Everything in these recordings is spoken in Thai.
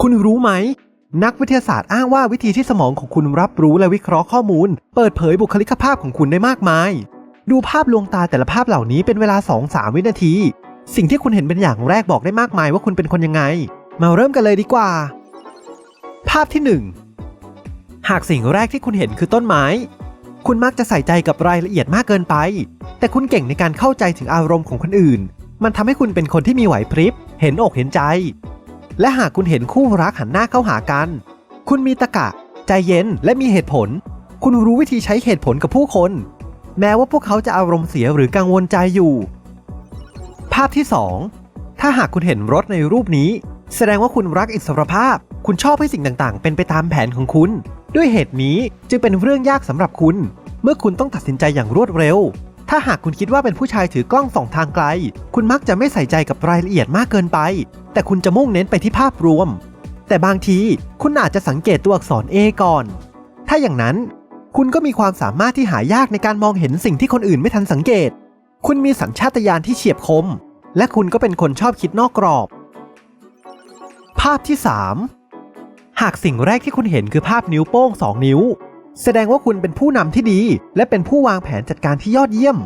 คุณรู้ไหม นักวิทยาศาสตร์อ้างว่าวิธีที่สมองของคุณรับรู้และวิเคราะห์ข้อมูล เปิดเผยบุคลิกภาพของคุณได้มากมาย ดูภาพลวงตาแต่ละภาพเหล่านี้เป็นเวลา 2-3 วินาที สิ่งที่คุณเห็นเป็นอย่างแรกบอกได้มากมายว่าคุณเป็นคนยังไง มาเริ่มกันเลยดีกว่า ภาพที่ 1 หากสิ่งแรกที่คุณเห็นคือต้นไม้ คุณมักจะใส่ใจกับรายละเอียดมากเกินไป แต่คุณเก่งในการเข้าใจถึงอารมณ์ของคนอื่น มันทำให้คุณเป็นคนที่มีไหวพริบ เห็นอกเห็นใจ และหากคุณเห็นคู่รักหันหน้าเข้าหากัน คุณมีตะกะ ใจเย็นและมีเหตุผล คุณรู้วิธีใช้เหตุผลกับผู้คน แม้ว่าพวกเขาจะอารมณ์เสียหรือกังวลใจอยู่ ภาพที่ 2 ถ้าหากคุณเห็นรถในรูปนี้ แสดงว่าคุณรักอิสรภาพ คุณชอบให้สิ่งต่างๆ เป็นไปตามแผนของคุณ ด้วยเหตุนี้จึงเป็นเรื่องยากสำหรับคุณ เมื่อคุณต้องตัดสินใจอย่างรวดเร็ว ถ้าหากคุณคิดว่าเป็นผู้ชายถือกล้องส่องทางไกล คุณมักจะไม่ใส่ใจกับรายละเอียดมากเกินไป แต่คุณจะมุ่งเน้นไปที่ภาพรวม แต่บางทีคุณอาจจะสังเกตตัวอักษร A ก่อน ถ้าอย่างนั้น คุณก็มีความสามารถที่หายากในการมองเห็นสิ่งที่คนอื่นไม่ทันสังเกต คุณมีสัญชาตญาณที่เฉียบคม และคุณก็เป็นคนชอบคิดนอกกรอบ ภาพที่ 3 หากสิ่งแรกที่คุณเห็นคือภาพนิ้วโป้ง 2 นิ้ว แสดงว่าคุณเป็นผู้นำที่ดี และเป็นผู้วางแผนจัดการที่ยอดเยี่ยม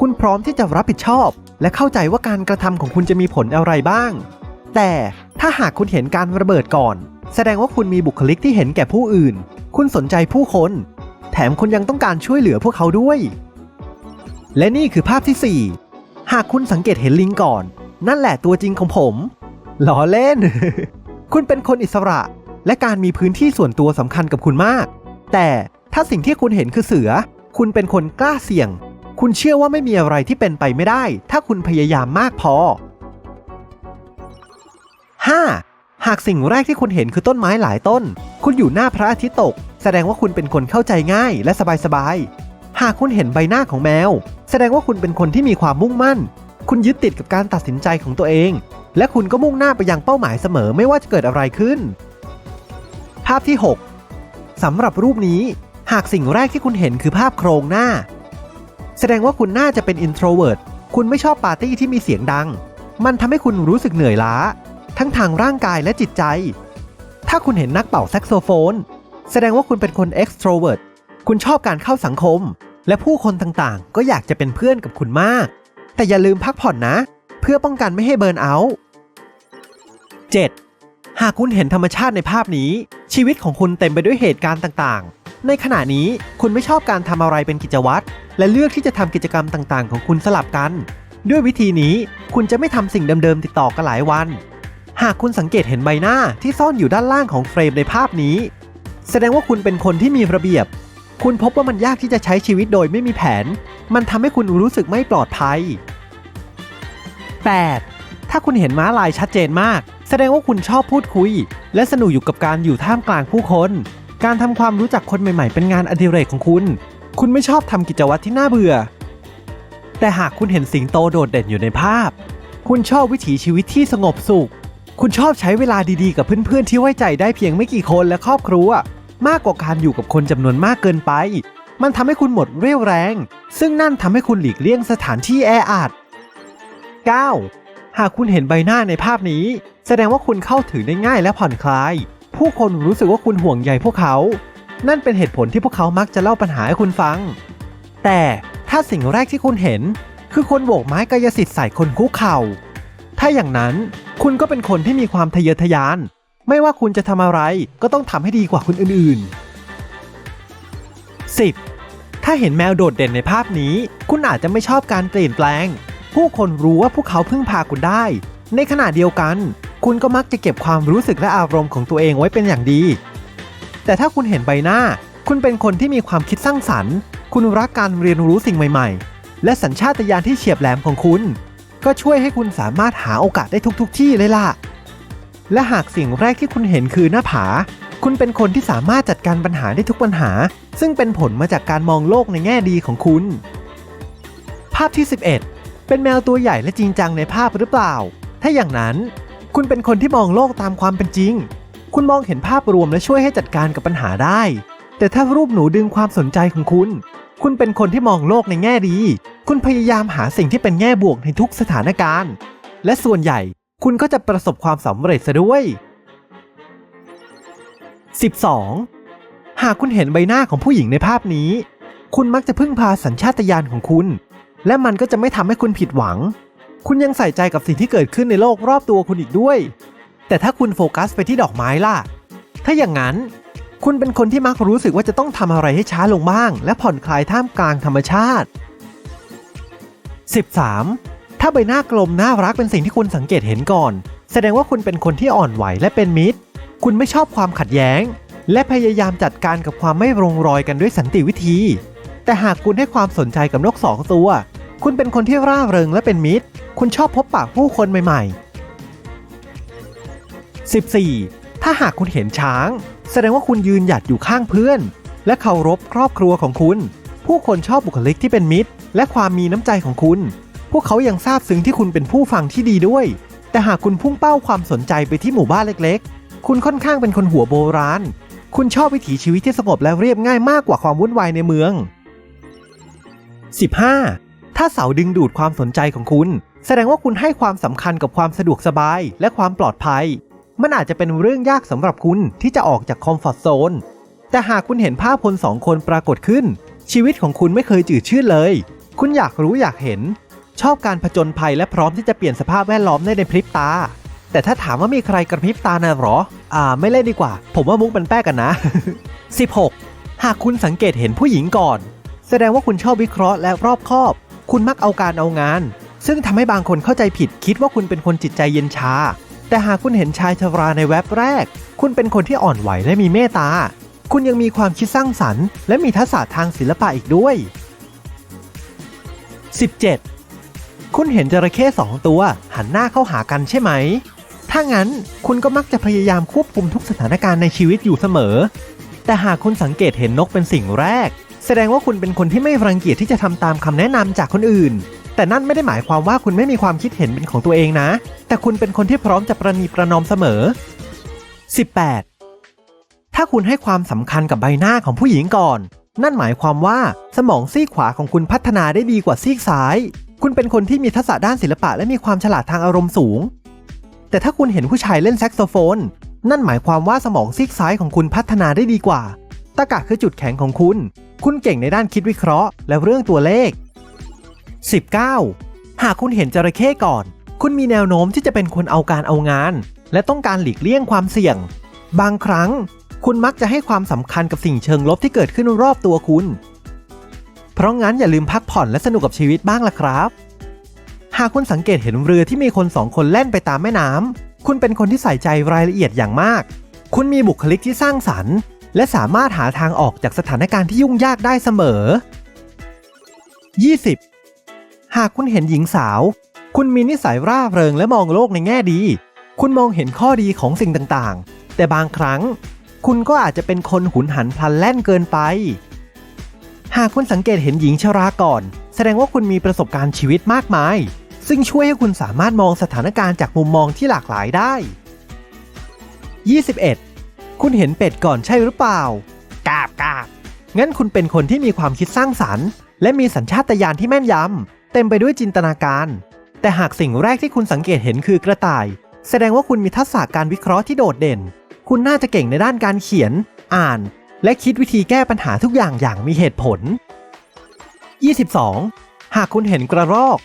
คุณพร้อมที่จะรับผิดชอบ และเข้าใจว่าการกระทำของคุณจะมีผลอะไรบ้าง แต่ถ้าหากคุณเห็นการระเบิดก่อน แสดงว่าคุณมีบุคลิกที่เห็นแก่ผู้อื่น คุณสนใจผู้คน แถมคุณยังต้องการช่วยเหลือพวกเขาด้วย และนี่คือภาพที่ 4 หากคุณสังเกตเห็นลิงก่อน นั่นแหละตัวจริงของผมล้อเล่น คุณเป็นคนอิสระ และการมีพื้นที่ส่วนตัวสำคัญกับคุณมาก แต่ถ้าสิ่งที่คุณเห็นคือเสือ คุณเป็นคนกล้าเสี่ยง คุณเชื่อว่าไม่มีอะไรที่เป็นไปไม่ได้ ถ้าคุณพยายามมากพอ 5. หากสิ่งแรกที่คุณเห็นคือต้นไม้หลายต้น คุณอยู่หน้าพระอาทิตย์ตก แสดงว่าคุณเป็นคนเข้าใจง่ายและสบายๆ หากคุณเห็นใบหน้าของแมว แสดงว่าคุณเป็นคนที่มีความมุ่งมั่น คุณยึดติดกับการตัดสินใจของตัวเอง และคุณก็มุ่งหน้าไปยังเป้าหมายเสมอไม่ว่าจะเกิดอะไรขึ้น ภาพที่ 6 สำหรับรูปนี้ หากสิ่งแรกที่คุณเห็นคือภาพโครงหน้า แสดงว่าคุณน่าจะเป็น introvert คุณไม่ชอบปาร์ตี้ที่มีเสียงดัง มันทำให้คุณรู้สึกเหนื่อยล้า ทั้งทางร่างกายและจิตใจ ถ้าคุณเห็นนักเป่าแซกโซโฟน แสดงว่าคุณเป็นคน extrovert คุณชอบการเข้าสังคม และผู้คนต่างๆ ก็อยากจะเป็นเพื่อนกับคุณมาก แต่อย่าลืมพักผ่อนนะ เพื่อป้องกันไม่ให้เบิร์นเอาท์ 7. หากคุณเห็นธรรมชาติในภาพนี้ ชีวิตของคุณเต็มไปด้วยเหตุการณ์ต่างๆ ในขณะนี้คุณไม่ชอบการทำอะไรเป็นกิจวัตร และเลือกที่จะทำกิจกรรมต่างๆ ของคุณสลับกัน ด้วยวิธีนี้คุณจะไม่ทำสิ่งเดิมๆติดต่อกันหลายวัน หากคุณสังเกตเห็นใบหน้าที่ซ่อนอยู่ด้านล่างของเฟรมในภาพนี้ แสดงว่าคุณเป็นคนที่มีระเบียบ คุณพบว่ามันยากที่จะใช้ชีวิตโดยไม่มีแผน มันทำให้คุณรู้สึกไม่ปลอดภัย 8. ถ้าคุณเห็นม้าลายชัดเจนมาก ดงว่าคุณชอบพูดคุย และสนุกอยู่กับการอยู่ท่ามกลางผู้คน การทำความรู้จักคนใหม่ๆ เป็นงานอดิเรกของคุณ คุณไม่ชอบทำกิจวัตรที่น่าเบื่อ แต่หากคุณเห็นสิงโตโดดเด่นอยู่ในภาพ คุณชอบวิถีชีวิตที่สงบสุข คุณชอบใช้เวลาดีๆ กับเพื่อนๆ ที่ไว้ใจได้เพียงไม่กี่คนและครอบครัว มากกว่าการอยู่กับคนจำนวนมากเกินไป มันทำให้คุณหมดเรี่ยวแรง ซึ่งนั่นทำให้คุณหลีกเลี่ยงสถานที่แออัด 9. หากคุณเห็นใบหน้าในภาพนี้ แสดงว่าคุณเข้าถึงได้ง่ายและผ่อนคลาย ผู้คนรู้สึกว่าคุณห่วงใยพวกเขา นั่นเป็นเหตุผลที่พวกเขามักจะเล่าปัญหาให้คุณฟัง แต่ถ้าสิ่งแรกที่คุณเห็น คือคนโบกไม้กายสิทธิ์ใส่คนคุกเข่า ถ้าอย่างนั้นคุณก็เป็นคนที่มีความทะเยอทะยาน ไม่ว่าคุณจะทำอะไรก็ต้องทำให้ดีกว่าคนอื่นๆ 10. ถ้าเห็นแมวโดดเด่นในภาพนี้ คุณอาจจะไม่ชอบการเปลี่ยนแปลง ผู้คนรู้ว่าพวกเขาพึ่งพาคุณได้ ในขณะเดียวกัน คุณก็มักจะเก็บความรู้สึกและอารมณ์ของตัวเองไว้เป็นอย่างดี แต่ถ้าคุณเห็นใบหน้า คุณเป็นคนที่มีความคิดสร้างสรรค์ คุณรักการเรียนรู้สิ่งใหม่ ๆ และสัญชาตญาณที่เฉียบแหลมของคุณ ก็ช่วยให้คุณสามารถหาโอกาสได้ทุกๆทที่เลยล่ะ และหากสิ่งแรกที่คุณเห็นคือหน้าผา คุณเป็นคนที่สามารถจัดการปัญหาได้ทุกปัญหา ซึ่งเป็นผลมาจากการมองโลกในแง่ดีของคุณ ภาพที่ 11 เป็นแมวตัวใหญ่และจริงจังในภาพหรือเปล่า ถ้าอย่างนั้น คุณเป็นคนที่มองโลกตามความเป็นจริง คุณมองเห็นภาพรวมและช่วยให้จัดการกับปัญหาได้ แต่ถ้ารูปหนูดึงความสนใจของคุณ คุณเป็นคนที่มองโลกในแง่ดี คุณพยายามหาสิ่งที่เป็นแง่บวกในทุกสถานการณ์ และส่วนใหญ่คุณก็จะประสบความสำเร็จซะด้วย 12. หากคุณเห็นใบหน้าของผู้หญิงในภาพนี้ คุณมักจะพึ่งพาสัญชาตญาณของคุณ และมันก็จะไม่ทำให้คุณผิดหวัง คุณยังใส่ใจกับสิ่งที่เกิดขึ้นในโลกรอบตัวคุณอีกด้วย แต่ถ้าคุณโฟกัสไปที่ดอกไม้ล่ะ ถ้าอย่างนั้น คุณเป็นคนที่มักรู้สึกว่าจะต้องทำอะไรให้ช้าลงบ้าง และผ่อนคลายท่ามกลางธรรมชาติ 13. ถ้าใบหน้ากลมน่ารักเป็นสิ่งที่คุณสังเกตเห็นก่อน แสดงว่าคุณเป็นคนที่อ่อนไหวและเป็นมิตร คุณไม่ชอบความขัดแย้ง และพยายามจัดการกับความไม่ลงรอยกันด้วยสันติวิธี แต่หากคุณให้ความสนใจกับนกสองตัว คุณเป็นคนที่ร่าเริงและเป็นมิตร คุณชอบพบปะผู้คนใหม่ ๆ 14. ถ้าหากคุณเห็นช้าง แสดงว่าคุณยืนหยัดอยู่ข้างเพื่อน และเคารพครอบครัวของคุณ ผู้คนชอบบุคลิกที่เป็นมิตร และความมีน้ำใจของคุณ พวกเขายังทราบซึ้งที่คุณเป็นผู้ฟังที่ดีด้วย แต่หากคุณพุ่งเป้าความสนใจไปที่หมู่บ้านเล็ก ๆ คุณค่อนข้างเป็นคนหัวโบราณ คุณชอบวิถีชีวิตที่สงบและเรียบง่ายมากกว่าความวุ่นวายในเมือง 15. ถ้าเสาดึงดูดความสนใจของคุณ แสดงว่าคุณให้ความสำคัญกับความสะดวกสบายและความปลอดภัย มันอาจจะเป็นเรื่องยากสำหรับคุณที่จะออกจากคอมฟอร์ทโซน แต่หากคุณเห็นภาพคนสองคนปรากฏขึ้น ชีวิตของคุณไม่เคยจืดชืดเลย คุณอยากรู้อยากเห็น ชอบการผจญภัยและพร้อมที่จะเปลี่ยนสภาพแวดล้อมได้ในพริบตา แต่ถ้าถามว่ามีใครกระพริบตานะหรอ อ่า ไม่เล่นดีกว่า ผมว่ามุกมันแป้กันนะ 16. หากคุณสังเกตเห็นผู้หญิงก่อน แสดงว่าคุณชอบวิเคราะห์และรอบคอบ คุณมักเอาการเอางาน ซึ่งทำให้บางคนเข้าใจผิดคิดว่าคุณเป็นคนจิตใจเย็นชา แต่หากคุณเห็นชายชราในแว็บแรก คุณเป็นคนที่อ่อนไหวและมีเมตตา คุณยังมีความคิดสร้างสรรค์ และมีทักษะทางศิลปะอีกด้วย 17. คุณเห็นจระเข้สองตัว หันหน้าเข้าหากันใช่ไหม ถ้างั้นคุณก็มักจะพยายามควบคุมทุกสถานการณ์ในชีวิตอยู่เสมอ แต่หากคุณสังเกตเห็นนกเป็นสิ่งแรก แสดงว่าคุณเป็นคนที่ไม่รังเกียจที่จะทำตามคำแนะนำจากคนอื่น แต่นั่นไม่ได้หมายความว่าคุณไม่มีความคิดเห็นเป็นของตัวเองนะ แต่คุณเป็นคนที่พร้อมจะประนีประนอมเสมอ 18. ถ้าคุณให้ความสำคัญกับใบหน้าของผู้หญิงก่อน นั่นหมายความว่าสมองซีกขวาของคุณพัฒนาได้ดีกว่าซีกซ้าย คุณเป็นคนที่มีทักษะด้านศิลปะและมีความฉลาดทางอารมณ์สูง แต่ถ้าคุณเห็นผู้ชายเล่นแซกโซโฟน นั่นหมายความว่าสมองซีกซ้ายของคุณพัฒนาได้ดีกว่าตะกะคือจุดแข็งของคุณ คุณเก่งในด้านคิดวิเคราะห์ และเรื่องตัวเลข 19. หากคุณเห็นจระเข้ก่อน คุณมีแนวโน้มที่จะเป็นคนเอาการเอางาน และต้องการหลีกเลี่ยงความเสี่ยง บางครั้ง คุณมักจะให้ความสำคัญกับสิ่งเชิงลบที่เกิดขึ้นรอบตัวคุณ เพราะงั้นอย่าลืมพักผ่อนและสนุกกับชีวิตบ้างล่ะครับ หากคุณสังเกตเห็นเรือที่มีคนสองคนแล่นไปตามแม่น้ำคุณเป็นคนที่ใส่ใจรายละเอียดอย่างมาก คุณมีบุคลิกที่สร้างสรรค์และสามารถหาทางออกจากสถานการณ์ที่ยุ่งยากได้เสมอ 20. หากคุณเห็นหญิงสาว คุณมีนิสัยร่าเริงและมองโลกในแง่ดี คุณมองเห็นข้อดีของสิ่งต่างๆ แต่บางครั้ง คุณก็อาจจะเป็นคนหุนหันพลันแล่นเกินไป หากคุณสังเกตเห็นหญิงชราก่อน แสดงว่าคุณมีประสบการณ์ชีวิตมากมาย ซึ่งช่วยให้คุณสามารถมองสถานการณ์จากมุมมองที่หลากหลายได้ 21. คุณเห็นเป็ดก่อนใช่หรือเปล่ากาบกาบงั้นคุณเป็นคนที่มีความคิดสร้างสรรค์ และมีสัญชาตญาณที่แม่นยำ เต็มไปด้วยจินตนาการ แต่หากสิ่งแรกที่คุณสังเกตเห็นคือกระต่าย แสดงว่าคุณมีทักษะการวิเคราะห์ที่โดดเด่น คุณน่าจะเก่งในด้านการเขียน อ่าน และคิดวิธีแก้ปัญหาทุกอย่างอย่างมีเหตุผล 22. หากคุณเห็นกระรอก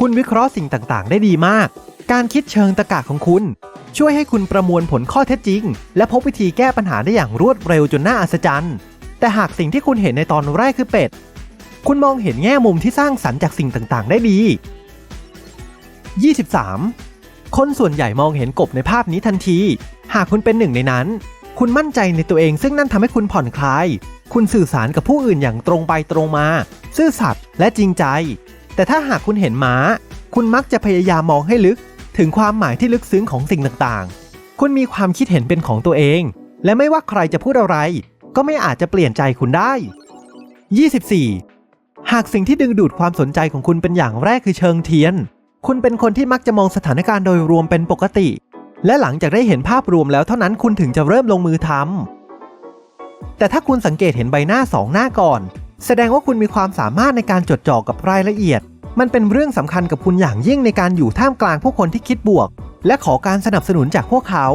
คุณวิเคราะห์สิ่งต่างๆ ได้ดีมาก การคิดเชิงตะกะของคุณ ช่วยให้คุณประมวลผลข้อเท็จจริง และพบวิธีแก้ปัญหาได้อย่างรวดเร็วจนน่าอัศจรรย์ แต่หากสิ่งที่คุณเห็นในตอนแรกคือเป็ด คุณมองเห็นแง่มุมที่สร้างสรรค์จากสิ่งต่างๆ ได้ดี 23. คนส่วนใหญ่มองเห็นกบในภาพนี้ทันที หากคุณเป็นหนึ่งในนั้น คุณมั่นใจในตัวเองซึ่งนั่นทำให้คุณผ่อนคลาย คุณสื่อสารกับผู้อื่นอย่างตรงไปตรงมา ซื่อสัตย์และจริงใจ แต่ถ้าหากคุณเห็นม้า คุณมักจะพยายามมองให้ลึก ถึงความหมายที่ลึกซึ้งของสิ่งต่างๆ คุณมีความคิดเห็นเป็นของตัวเอง และไม่ว่าใครจะพูดอะไร ก็ไม่อาจจะเปลี่ยนใจคุณได้ 24. หากสิ่งที่ดึงดูดความสนใจของคุณเป็นอย่างแรกคือเชิงเทียน คุณเป็นคนที่มักจะมองสถานการณ์โดยรวมเป็นปกติ และหลังจากได้เห็นภาพรวมแล้วเท่านั้นคุณถึงจะเริ่มลงมือทำแต่ถ้าคุณสังเกตเห็นใบหน้าสองหน้าก่อน แสดงว่าคุณมีความสามารถในการจดจ่อกับรายละเอียด มันเป็นเรื่องสำคัญกับคุณอย่างยิ่งในการอยู่ท่ามกลางผู้คนที่คิดบวก และขอการสนับสนุนจากพวกเขา